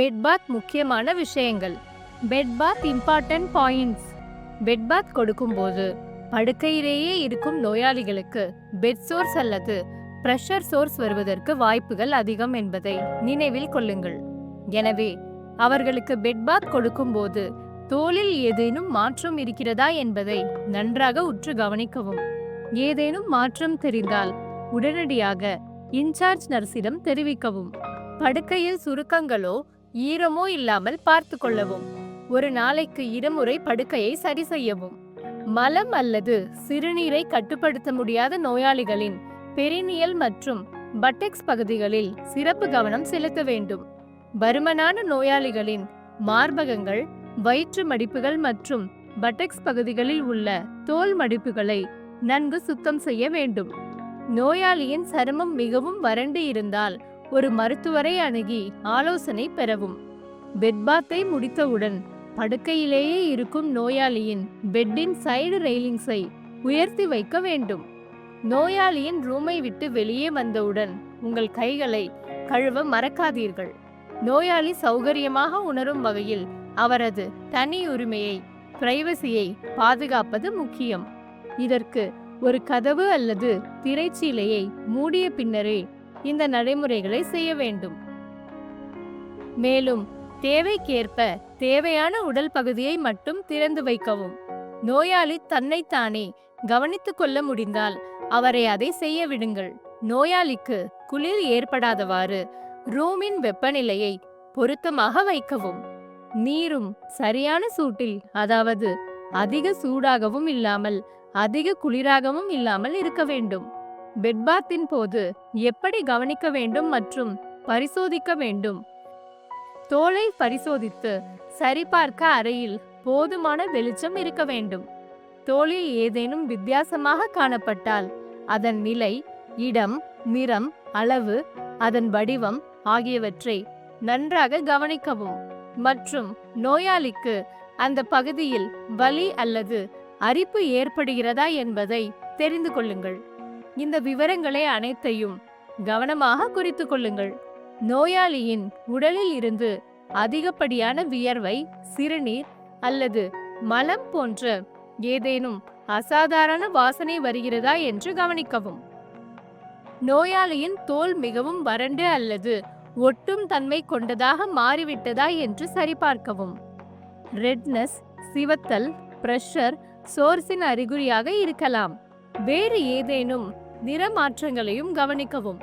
Bed bath முக்கியமான விஷயங்கள். Bed bath important points bed bath கொடுக்கும்போது படுக்கையிலேயே இருக்கும் நோயாளிகளுக்கு பெட் சோர்ஸ் அல்லது பிரஷர் சோர்ஸ் வருவதற்கு வாய்ப்புகள் அதிகம் என்பதை நினைவில் கொள்ளுங்கள். எனவே அவர்களுக்கு பெட் பாத் கொடுக்கும்போது தோலில் ஏதேனும் மாற்றம் இருக்கிறதா என்பதை நன்றாக உற்று கவனிக்கவும். ஏதேனும் மாற்றம் தெரிந்தால் உடனடியாக இன்சார்ஜ் நர்ஸிடம் தெரிவிக்கவும். படுக்கையில் சுருக்கங்களோ ஈரமோ இல்லாமல் பார்த்து கொள்ளவும். ஒரு நாளைக்கு இருமுறை படுக்கையை சரி செய்யவும். மலம் அல்லது சிறுநீரை கட்டுப்படுத்த முடியாத நோயாளிகளின் பெரினியல் மற்றும் பட்டெக்ஸ் பகுதிகளில் சிறப்பு கவனம் செலுத்த வேண்டும். பருமனான நோயாளிகளின் மார்பகங்கள் வயிற்று மடிப்புகள் மற்றும் பட்டெக்ஸ் பகுதிகளில் உள்ள தோல் மடிப்புகளை நன்கு சுத்தம் செய்ய வேண்டும். நோயாளியின் சருமம் மிகவும் வறண்டு இருந்தால் ஒரு மருத்துவரை அணுகி ஆலோசனை பெறவும். பெட்பாத்தை முடித்தவுடன் படுக்கையிலேயே இருக்கும் நோயாளியின் பெட்டின் சைடு ரெயிலிங்ஸை உயர்த்தி வைக்க வேண்டும். நோயாளியின் ரூமை விட்டு வெளியே வந்தவுடன் உங்கள் கைகளை கழுவ மறக்காதீர்கள். நோயாளி சௌகரியமாக உணரும் வகையில் அவரது தனி உரிமையை பிரைவசியை பாதுகாப்பது முக்கியம். இதற்கு ஒரு கதவு அல்லது திரைச்சீலையை மூடிய பின்னரே இந்த நடைமுறைகளை செய்ய வேண்டும். மேலும் தேவைக்கேற்ப தேவையான உடல் பகுதியை மட்டும் திறந்து வைக்கவும். நோயாளி தன்னைத்தானே கவனித்துக் கொள்ள முடிந்தால் அவரை அதை செய்ய விடுங்கள். நோயாளிக்கு குளிர் ஏற்படாதவாறு ரூமின் வெப்பநிலையை பொருத்தமாக வைக்கவும். நீரும் சரியான சூட்டில் அதாவது அதிக சூடாகவும் இல்லாமல் அதிக குளிராகவும் இல்லாமல் இருக்க வேண்டும். பெட்பாத்தின் போது எப்படி கவனிக்க வேண்டும் மற்றும் பரிசோதிக்க வேண்டும்? தோலை பரிசோதித்து சரிபார்க்க அறையில் போதுமான வெளிச்சம் இருக்க வேண்டும். தோலில் ஏதேனும் வித்தியாசமாக காணப்பட்டால் அதன் நிலை இடம் நிறம் அளவு அதன் வடிவம் ஆகியவற்றை நன்றாக கவனிக்கவும். மற்றும் நோயாளிக்கு அந்த பகுதியில் வலி அல்லது அரிப்பு ஏற்படுகிறதா என்பதை தெரிந்து கொள்ளுங்கள். இந்த விவரங்களை அனைத்தையும் கவனமாக குறித்து கொள்ளுங்கள். நோயாளியின் உடலில் இருந்து அதிகப்படியான வியர்வை சிறுநீர் அல்லது மலம் போன்ற ஏதேனும் அசாதாரண வாசனை வருகிறதா என்று கவனிக்கவும். நோயாளியின் தோல் மிகவும் வறண்டு அல்லது ஒட்டும் தன்மை கொண்டதாக மாறிவிட்டதா என்று சரிபார்க்கவும். ரெட்னஸ் சிவத்தல் பிரஷர் சோர்ஸின் அறிகுறியாக இருக்கலாம். வேறு ஏதேனும் நிற மாற்றங்களையும் கவனிக்கவும்.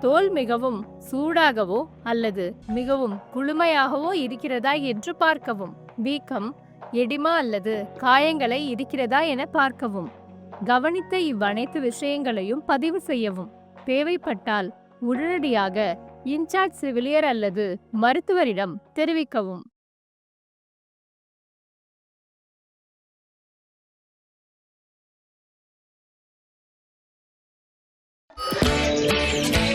தோல் மிகவும் சூடாகவோ அல்லது மிகவும் குளுமையாகவோ இருக்கிறதா என்று பார்க்கவும். வீக்கம் எடிமா அல்லது காயங்களை இருக்கிறதா என பார்க்கவும். கவனித்த இவ்வனைத்து விஷயங்களையும் பதிவு செய்யவும். தேவைப்பட்டால் உடனடியாக இன்சார்ஜ் செவிலியர் அல்லது மருத்துவரிடம் தெரிவிக்கவும். Música